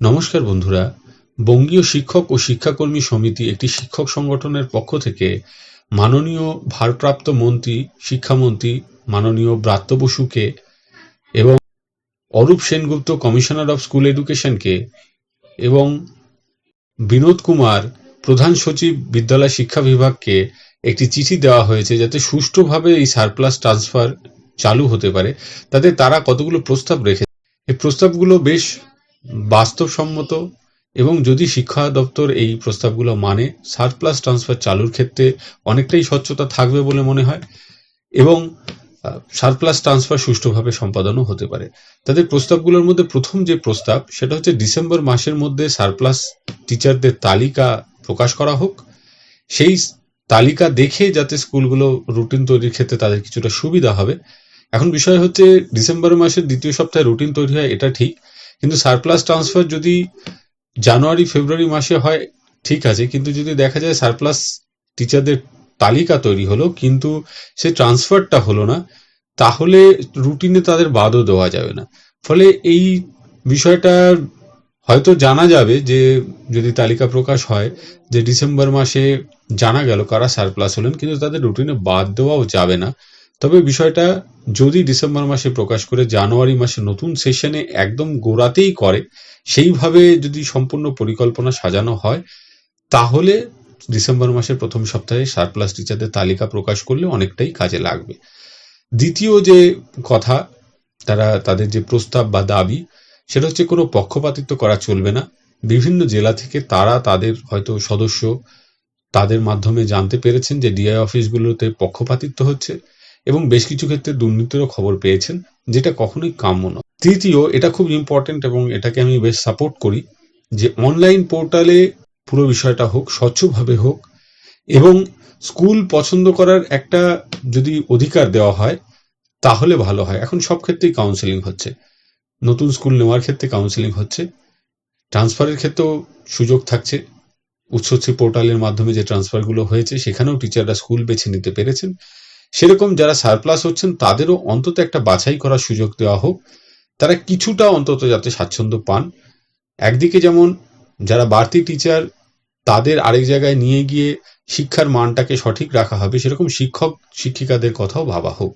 নমস্কার বন্ধুরা। বঙ্গীয় শিক্ষক ও শিক্ষাকর্মী সমিতি একটি শিক্ষক সংগঠনের পক্ষ থেকে মাননীয় ভারপ্রাপ্ত মন্ত্রী, শিক্ষামন্ত্রী মাননীয় ব্রাত্য বসুকে এবং Arup Sengupta commissioner of school এডুকেশনকে এবং বিনোদ কুমার, প্রধান সচিব বিদ্যালয় শিক্ষা বিভাগকে একটি চিঠি দেওয়া হয়েছে যাতে সুষ্ঠুভাবে এই সারপ্লাস ট্রান্সফার চালু হতে পারে। তাতে তারা কতগুলো প্রস্তাব রেখে এই প্রস্তাবগুলো বেশ বাস্তবসম্মত এবং যদি শিক্ষা দপ্তর এই প্রস্তাবগুলো মানে সারপ্লাস ট্রান্সফার চালুর ক্ষেত্রে অনেকটাই স্বচ্ছতা থাকবে বলে মনে হয় এবং সারপ্লাস ট্রান্সফার সুষ্ঠুভাবে সম্পাদনও হতে পারে। তাদের প্রস্তাবগুলোর মধ্যে প্রথম যে প্রস্তাব, সেটা হচ্ছে ডিসেম্বর মাসের মধ্যে সারপ্লাস টিচারদের তালিকা প্রকাশ করা হোক। সেই তালিকা দেখে যাতে স্কুলগুলো রুটিন তৈরির ক্ষেত্রে তাদের কিছুটা সুবিধা হবে। এখন বিষয় হচ্ছে, ডিসেম্বর মাসের দ্বিতীয় সপ্তাহে রুটিন তৈরি হয়, এটা ঠিক। কিন্তু সারপ্লাস ট্রান্সফার যদি জানুয়ারি, ফেব্রুয়ারি মাসে হয়, ঠিক আছে। কিন্তু যদি দেখা যায় সারপ্লাস টিচারদের তালিকা তৈরি হলো, কিন্তু সে ট্রান্সফারটা হলো না, তাহলে রুটিনে তাদের বাদও দেওয়া যাবে না। ফলে এই বিষয়টা হয়তো জানা যাবে যে, যদি তালিকা প্রকাশ হয় যে ডিসেম্বর মাসে জানা গেল কারা সারপ্লাস হলেন, কিন্তু তাদের রুটিনে বাদ দেওয়াও যাবে না। তবে বিষয়টা যদি ডিসেম্বর মাসে প্রকাশ করে জানুয়ারি মাসে নতুন সেশনে একদম গোড়াতেই করে, সেইভাবে যদি সম্পূর্ণ পরিকল্পনা সাজানো হয়, তাহলে ডিসেম্বর মাসের প্রথম সপ্তাহে সারপ্লাস টিচারদের তালিকা প্রকাশ করলে অনেকটাই কাজে লাগবে। দ্বিতীয় যে কথা, তারা তাদের যে প্রস্তাব বা দাবি, সেটা হচ্ছে কোনো পক্ষপাতিত্ব করা চলবে না। বিভিন্ন জেলা থেকে তারা তাদের হয়তো সদস্য, তাদের মাধ্যমে জানতে পেরেছেন যে ডিআই অফিসগুলোতে পক্ষপাতিত্ব হচ্ছে। এবং বেশ কিছু ক্ষেত্রে দুর্নীতিরও খবর পেয়েছেন, যেটা কখনোই কাম্য নয়। তৃতীয়, এটা খুব ইম্পর্টেন্ট এবং এটাকে আমি বেশ সাপোর্ট করি, যে অনলাইন পোর্টালে পুরো বিষয়টা হোক, স্বচ্ছভাবে হোক, এবং স্কুল পছন্দ করার একটা যদি অধিকার দেওয়া হয়, তাহলে ভালো হয়। এখন সব ক্ষেত্রেই কাউন্সেলিং হচ্ছে। নতুন স্কুল নেওয়ার ক্ষেত্রে কাউন্সেলিং হচ্ছে। ট্রান্সফারের ক্ষেত্রেও সুযোগ থাকছে। উচ্চশ্রী পোর্টালের মাধ্যমে যে ট্রান্সফারগুলো হয়েছে, সেখানেও টিচাররা স্কুল বেছে নিতে পেরেছেন। সেরকম যারা সারপ্লাস হচ্ছেন, তাদেরও অন্তত একটা বাছাই করার সুযোগ দেওয়া হোক। তারা কিছুটা অন্তত যাতে স্বাচ্ছন্দ্য পান। একদিকে যেমন যারা বাড়তি টিচার তাদের আরেক জায়গায় নিয়ে গিয়ে শিক্ষার মানটাকে সঠিক রাখা হবে, সেরকম শিক্ষক, শিক্ষিকাদের কথাও ভাবা হোক।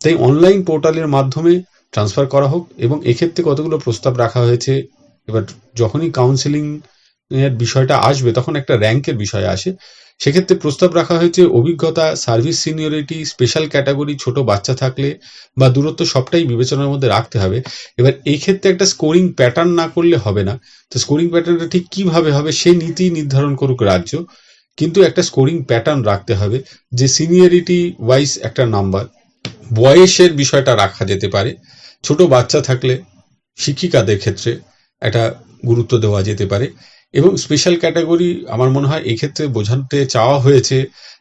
তাই অনলাইন পোর্টালের মাধ্যমে ট্রান্সফার করা হোক এবং এক্ষেত্রে কতগুলো প্রস্তাব রাখা হয়েছে, এবার যখনই কাউন্সেলিং এর বিষয়টা আসবে, তখন একটা র্যাঙ্কের বিষয় আসে। সেক্ষেত্রে প্রস্তাব রাখা হয়েছে, অভিজ্ঞতা, সার্ভিস সিনিয়রিটি, স্পেশাল ক্যাটাগরি, ছোট বাচ্চা থাকলে বা দূরত্ব সবটাই বিবেচনার মধ্যে রাখতে হবে। এবার এই ক্ষেত্রে একটা স্কোরিং প্যাটার্ন না করলে হবে না। তো স্কোরিং প্যাটার্নটা ঠিক কীভাবে হবে সে নীতি নির্ধারণ করুক রাজ্য। কিন্তু একটা স্কোরিং প্যাটার্ন রাখতে হবে যে সিনিয়রিটি ওয়াইজ একটা নাম্বার বয়সের বিষয়টা রাখা যেতে পারে। ছোট বাচ্চা থাকলে শিক্ষিকাদের ক্ষেত্রে একটা গুরুত্ব দেওয়া যেতে পারে। এবং স্পেশাল ক্যাটাগরি আমার মনে হয় এক্ষেত্রে বোঝাতে চাওয়া হয়েছে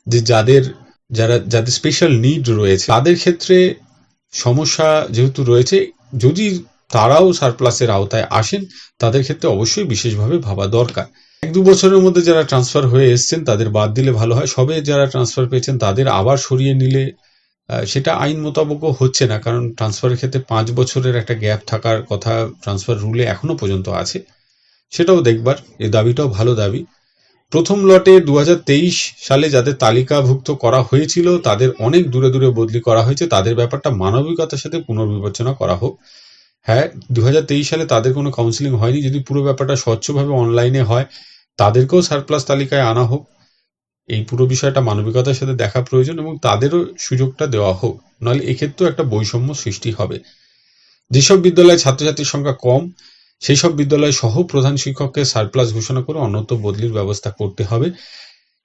যে যাদের, যারা, যাদের স্পেশাল নিড রয়েছে, তাদের ক্ষেত্রে সমস্যা যেহেতু রয়েছে, যদি তারাও সারপ্লাসের আওতায় আসেন, তাদের ক্ষেত্রে অবশ্যই বিশেষভাবে ভাবা দরকার। এক দু বছরের মধ্যে যারা ট্রান্সফার হয়ে এসছেন, তাদের বাদ দিলে ভালো হয়। সবে যারা ট্রান্সফার পেয়েছেন, তাদের আবার সরিয়ে নিলে সেটা আইন মোতাবকও হচ্ছে না। কারণ ট্রান্সফারের ক্ষেত্রে পাঁচ বছরের একটা গ্যাপ থাকার কথা ট্রান্সফার রুলে এখনও পর্যন্ত আছে। সেটাও দেখবার, এই দাবিটাও ভালো দাবি। প্রথম লটে দুহাজার তেইশ সালে যাদের তালিকাভুক্ত করা হয়েছিল, তাদের অনেক দূরে দূরে বদলি করা হয়েছে। তাদের ব্যাপারটা মানবিকতার সাথে পুনর্বিবেচনা করা হোক। হ্যাঁ দুহাজার তেইশ সালে তাদের কোনো কাউন্সিলিং হয়নি, যদি পুরো ব্যাপারটা স্বচ্ছভাবে অনলাইনে হয়, তাদেরকেও সারপ্লাস তালিকায় আনা হোক। এই পুরো বিষয়টা মানবিকতার সাথে দেখা প্রয়োজন এবং তাদেরও সুযোগটা দেওয়া হোক। নাহলে এক্ষেত্রেও একটা বৈষম্য সৃষ্টি হবে। যেসব বিদ্যালয়ে ছাত্রছাত্রীর সংখ্যা কম সেই সব বিদ্যালয়ে সহ প্রধান শিক্ষককে সারপ্লাস ঘোষণা করে অন্যত্র বদলির ব্যবস্থা করতে হবে।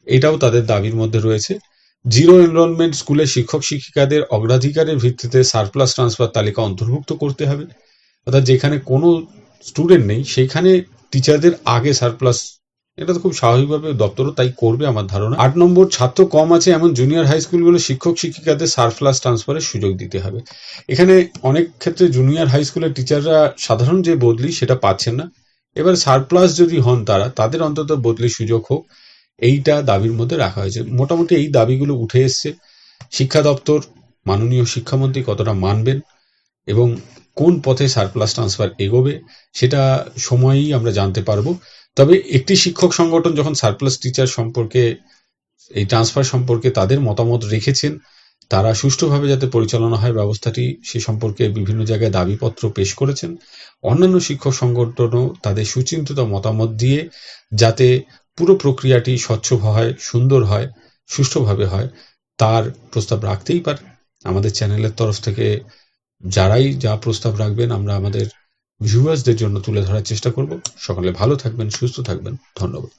এটাও তাদের দাবির মধ্যে রয়েছে। জিরো এনরোলমেন্ট স্কুলে শিক্ষক শিক্ষিকাদের অগ্রাধিকারের ভিত্তিতে সারপ্লাস ট্রান্সফার তালিকা অন্তর্ভুক্ত করতে হবে। অর্থাৎ যেখানে কোনো স্টুডেন্ট নেই, সেইখানে টিচারদের আগে সারপ্লাস এটা তো খুব স্বাভাবিকভাবে দপ্তরও তাই করবে আমার ধারণা। আট নম্বর, ছাত্র কম আছে এমন জুনিয়র হাই স্কুলগুলো শিক্ষক শিক্ষিকাদের সারপ্লাস ট্রান্সফারের সুযোগ দিতে হবে। এখানে অনেক ক্ষেত্রে জুনিয়র হাই স্কুলের টিচাররা সাধারণ যে বদলি সেটা পাচ্ছেন না। এবার সারপ্লাস যদি হন তারা, তাদের অন্তত বদলির সুযোগ হোক। এইটা দাবির মধ্যে রাখা হয়েছে। মোটামুটি এই দাবিগুলো উঠে এসছে। শিক্ষা দপ্তর, মাননীয় শিক্ষামন্ত্রী কতটা মানবেন এবং কোন পথে সারপ্লাস ট্রান্সফার এগোবে, সেটা সময়েই আমরা জানতে পারব। তবে একটি শিক্ষক সংগঠন যখন সারপ্লাস টিচার সম্পর্কে, এই ট্রান্সফার সম্পর্কে তাদের মতামত রেখেছেন, তারা সুষ্ঠুভাবে যাতে পরিচালনা হয় ব্যবস্থাটি সে সম্পর্কে বিভিন্ন জায়গায় দাবিপত্র পেশ করেছেন। অন্যান্য শিক্ষক সংগঠনও তাদের সুচিন্তিত মতামত দিয়ে যাতে পুরো প্রক্রিয়াটি স্বচ্ছ হয়, সুন্দর হয়, সুষ্ঠুভাবে হয়, তার প্রস্তাব রাখতেই পারে। আমাদের চ্যানেলের তরফ থেকে যারাই যা প্রস্তাব রাখবেন, আমরা আমাদের ভিউয়ার্সদের জন্য তুলে ধরার চেষ্টা করব। সকলে ভালো থাকবেন সুস্থ থাকবেন। ধন্যবাদ।